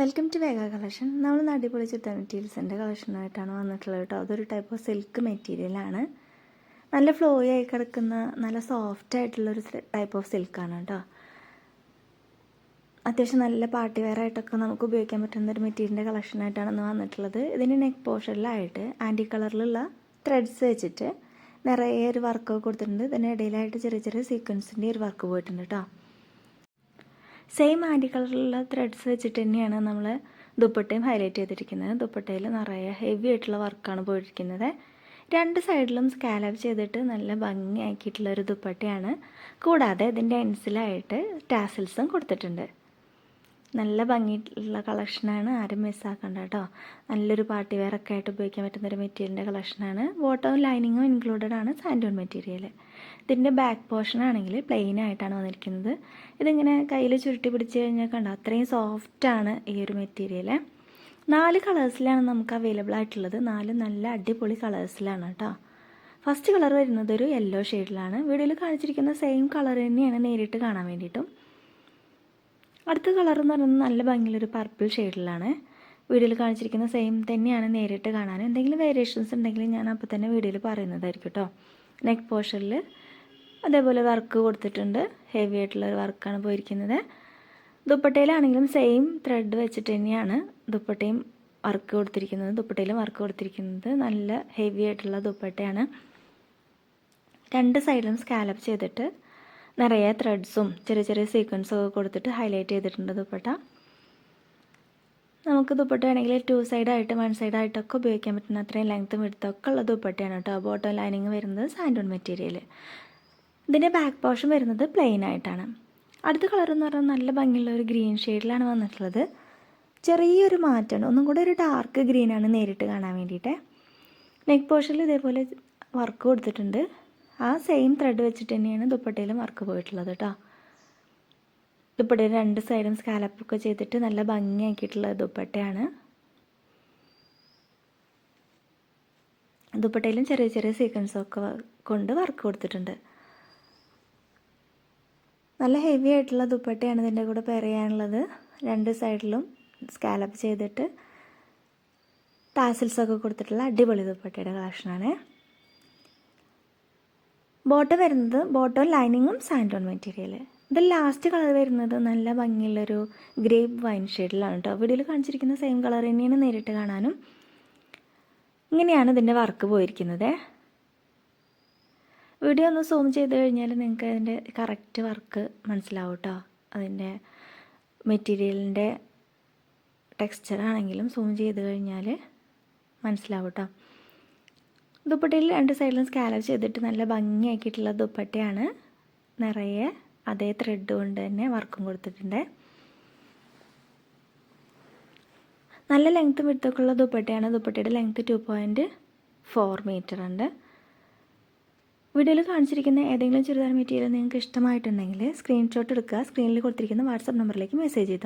Welcome to വേഗ collection നമ്മൾ ഇന്ന് അടിപൊളി ചിത്ര മെറ്റീരിയൽസിന്റെ കളക്ഷനായിട്ടാണ് വന്നിട്ടുള്ളത് കേട്ടോ. അതൊരു ടൈപ്പ് ഓഫ് സിൽക്ക് മെറ്റീരിയലാണ് നല്ല ഫ്ലോ ആയി കിടക്കുന്ന നല്ല സോഫ്റ്റ് ആയിട്ടുള്ളൊരു ടൈപ്പ് ഓഫ് സിൽക്കാണ് കേട്ടോ. അത്യാവശ്യം നല്ല പാർട്ടി വെയർ ആയിട്ടൊക്കെ നമുക്ക് ഉപയോഗിക്കാൻ പറ്റുന്ന ഒരു മെറ്റീരിയലിന്റെ കളക്ഷനായിട്ടാണ് ഇന്ന് വന്നിട്ടുള്ളത്. ഇതിന് നെക്ക് പോർഷനിലായിട്ട് ആന്റി കളറിലുള്ള ത്രെഡ്സ് വെച്ചിട്ട് നിറയെ ഒരു വർക്കൊക്കെ കൊടുത്തിട്ടുണ്ട്. ഇതിന്റെ ഇടയിലായിട്ട് ചെറിയ ചെറിയ സീക്വൻസിന്റെ ഒരു വർക്ക് പോയിട്ടുണ്ട് കേട്ടോ. സെയിം ആന്റി കളറിലുള്ള ത്രെഡ്സ് വെച്ചിട്ട് തന്നെയാണ് നമ്മൾ ദുപ്പട്ടയും ഹൈലൈറ്റ് ചെയ്തിരിക്കുന്നത്. ദുപ്പട്ടയിൽ നിറയെ ഹെവി ആയിട്ടുള്ള വർക്കാണ് പോയിരിക്കുന്നത്. രണ്ട് സൈഡിലും സ്കാലപ്പ് ചെയ്തിട്ട് നല്ല ഭംഗിയാക്കിയിട്ടുള്ള ഒരു ദുപ്പട്ടയാണ്. കൂടാതെ ഇതിന്റെ എൻസിലായിട്ട് ടാസിൽസും കൊടുത്തിട്ടുണ്ട്. നല്ല ഭംഗിയുള്ള കളക്ഷനാണ് ആരും മിസ്സാക്കണ്ട കേട്ടോ. നല്ലൊരു പാർട്ടി വെയർ ഒക്കെ ആയിട്ട് ഉപയോഗിക്കാൻ പറ്റുന്ന ഒരു മെറ്റീരിയലിന്റെ കളക്ഷനാണ്. ബോട്ടവും ലൈനിങ്ങും ഇൻക്ലൂഡഡ് ആണ് സാൻഡോൺ മെറ്റീരിയൽ ഇതിന്റെ ബാക്ക് പോർഷൻ ആണെങ്കിൽ പ്ലെയിൻ ആയിട്ടാണ് വന്നിരിക്കുന്നത്. ഇതിങ്ങനെ കയ്യിൽ ചുരുട്ടി പിടിച്ച് കഴിഞ്ഞാൽ കണ്ടോ അത്രയും സോഫ്റ്റാണ് ഈ ഒരു മെറ്റീരിയൽ നാല് കളേഴ്സിലാണ് നമുക്ക് അവൈലബിൾ ആയിട്ടുള്ളത്. നാല് നല്ല അടിപൊളി കളേഴ്സിലാണ് കേട്ടോ. ഫസ്റ്റ് കളർ വരുന്നത് ഒരു യെല്ലോ ഷെയ്ഡിലാണ് വീഡിയോയിൽ കാണിച്ചിരിക്കുന്ന സെയിം കളർ തന്നെയാണ് നേരിട്ട് കാണാൻ വേണ്ടിയിട്ടും. അടുത്ത കളർ എന്ന് പറയുന്നത് നല്ല ഭംഗിയുള്ളൊരു പർപ്പിൾ ഷെയ്ഡിലാണ് വീഡിയോയിൽ കാണിച്ചിരിക്കുന്ന സെയിം തന്നെയാണ് നേരിട്ട് കാണാൻ. എന്തെങ്കിലും വേരിയേഷൻസ് ഉണ്ടെങ്കിൽ ഞാൻ അപ്പോൾ തന്നെ വീഡിയോയിൽ പറയുന്നതായിരിക്കും കേട്ടോ നെക്ക് പോർഷനിൽ അതേപോലെ വർക്ക് കൊടുത്തിട്ടുണ്ട്. ഹെവി ആയിട്ടുള്ള ഒരു വർക്കാണ് പോയിരിക്കുന്നത്. ദുപ്പട്ടയിലാണെങ്കിലും സെയിം ത്രെഡ് വെച്ചിട്ട് തന്നെയാണ് ദുപ്പട്ടയും വർക്ക് കൊടുത്തിരിക്കുന്നത്. ദുപ്പട്ടയിലും വർക്ക് കൊടുത്തിരിക്കുന്നത്. നല്ല ഹെവി ആയിട്ടുള്ള ദുപ്പട്ടയാണ്. രണ്ട് സൈഡിലും സ്കാലപ്പ് ചെയ്തിട്ട് നിറയെ ത്രെഡ്സും ചെറിയ ചെറിയ സീക്വൻസും ഒക്കെ കൊടുത്തിട്ട് ഹൈലൈറ്റ് ചെയ്തിട്ടുണ്ട് ദുപ്പട്ട. നമുക്ക് ദുപ്പട്ട ആണെങ്കിൽ ടു സൈഡായിട്ട് വൺ സൈഡായിട്ടൊക്കെ ഉപയോഗിക്കാൻ പറ്റുന്ന അത്രയും ലെങ്ത്തും വിടുത്തൊക്കെ ഉള്ള ദുപ്പട്ടയാണ് കേട്ടോ ബോട്ടം ലൈനിങ് വരുന്നത് സാൻഡോൺ മെറ്റീരിയൽ ഇതിന്റെ ബാക്ക് പോർഷൻ വരുന്നത് പ്ലെയിൻ ആയിട്ടാണ്. അടുത്ത കളർ എന്ന് പറഞ്ഞാൽ നല്ല ഭംഗിയുള്ള ഒരു ഗ്രീൻ ഷെയ്ഡിലാണ് വന്നിട്ടുള്ളത്. ചെറിയൊരു മാറ്റമാണ്. ഒന്നും കൂടെ ഒരു ഡാർക്ക് ഗ്രീനാണ് നേരിട്ട് കാണാൻ വേണ്ടിയിട്ട്. നെക്ക് പോർഷനിൽ ഇതേപോലെ വർക്ക് കൊടുത്തിട്ടുണ്ട്. ആ സെയിം ത്രെഡ് വെച്ചിട്ട് തന്നെയാണ് ദുപ്പട്ടയിലും വർക്ക് പോയിട്ടുള്ളത് കേട്ടോ ദുപ്പട്ടയിൽ രണ്ട് സൈഡും സ്കാലപ്പൊക്കെ ചെയ്തിട്ട് നല്ല ഭംഗിയാക്കിയിട്ടുള്ള ദുപ്പട്ടയാണ്. ദുപ്പട്ടയിലും ചെറിയ ചെറിയ സീക്വൻസൊക്കെ കൊണ്ട് വർക്ക് കൊടുത്തിട്ടുണ്ട്. നല്ല ഹെവി ആയിട്ടുള്ള ദുപ്പട്ടയാണ് ഇതിന്റെ കൂടെ പെയർ രണ്ട് സൈഡിലും സ്കാലപ്പ് ചെയ്തിട്ട് ടാസിൽസൊക്കെ കൊടുത്തിട്ടുള്ള അടിപൊളി ദുപ്പട്ടയുടെ കളക്ഷനാണ് ബോട്ടം വരുന്നത് ബോട്ടം ലൈനിങ്ങും സാൻഡോൺ മെറ്റീരിയൽ. ഇത് ലാസ്റ്റ് കളർ വരുന്നത് നല്ല ഭംഗിയുള്ളൊരു ഗ്രേപ്പ് വൈൻ ഷെയ്ഡിലാണ് കേട്ടോ വീഡിയോയിൽ കാണിച്ചിരിക്കുന്ന സെയിം കളർ തന്നെയാണ് നേരിട്ട് കാണാനും. ഇങ്ങനെയാണ് ഇതിന്റെ വർക്ക് പോയിരിക്കുന്നത്. വീഡിയോ ഒന്ന് സൂം ചെയ്ത് കഴിഞ്ഞാൽ നിങ്ങൾക്ക് അതിന്റെ കറക്റ്റ് വർക്ക് മനസ്സിലാവും കേട്ടോ അതിന്റെ മെറ്റീരിയലിന്റെ ടെക്സ്ചർ ആണെങ്കിലും സൂം ചെയ്ത് കഴിഞ്ഞാൽ മനസ്സിലാവും കേട്ടോ ദുപ്പട്ടയിൽ രണ്ട് സൈഡിലും സ്കാലപ്പ് ചെയ്തിട്ട് നല്ല ഭംഗിയാക്കിയിട്ടുള്ള ദുപ്പട്ടയാണ്. നിറയെ അതേ ത്രെഡ് കൊണ്ട് തന്നെ വർക്കും കൊടുത്തിട്ടുണ്ട്. നല്ല ലെങ്ത്ത് വിടുത്തൊക്കെ ഉള്ള ദുപ്പട്ടയാണ്. ദുപ്പട്ടയുടെ length two point four metre ഉണ്ട്. വീഡിയോയിൽ കാണിച്ചിരിക്കുന്ന ഏതെങ്കിലും ചുരിദാർ മെറ്റീരിയൽ നിങ്ങൾക്ക് ഇഷ്ടമായിട്ടുണ്ടെങ്കിൽ സ്ക്രീൻഷോട്ട് എടുക്കുക. സ്ക്രീനിൽ കൊടുത്തിരിക്കുന്ന വാട്സപ്പ് നമ്പറിലേക്ക് മെസ്സേജ് ചെയ്താൽ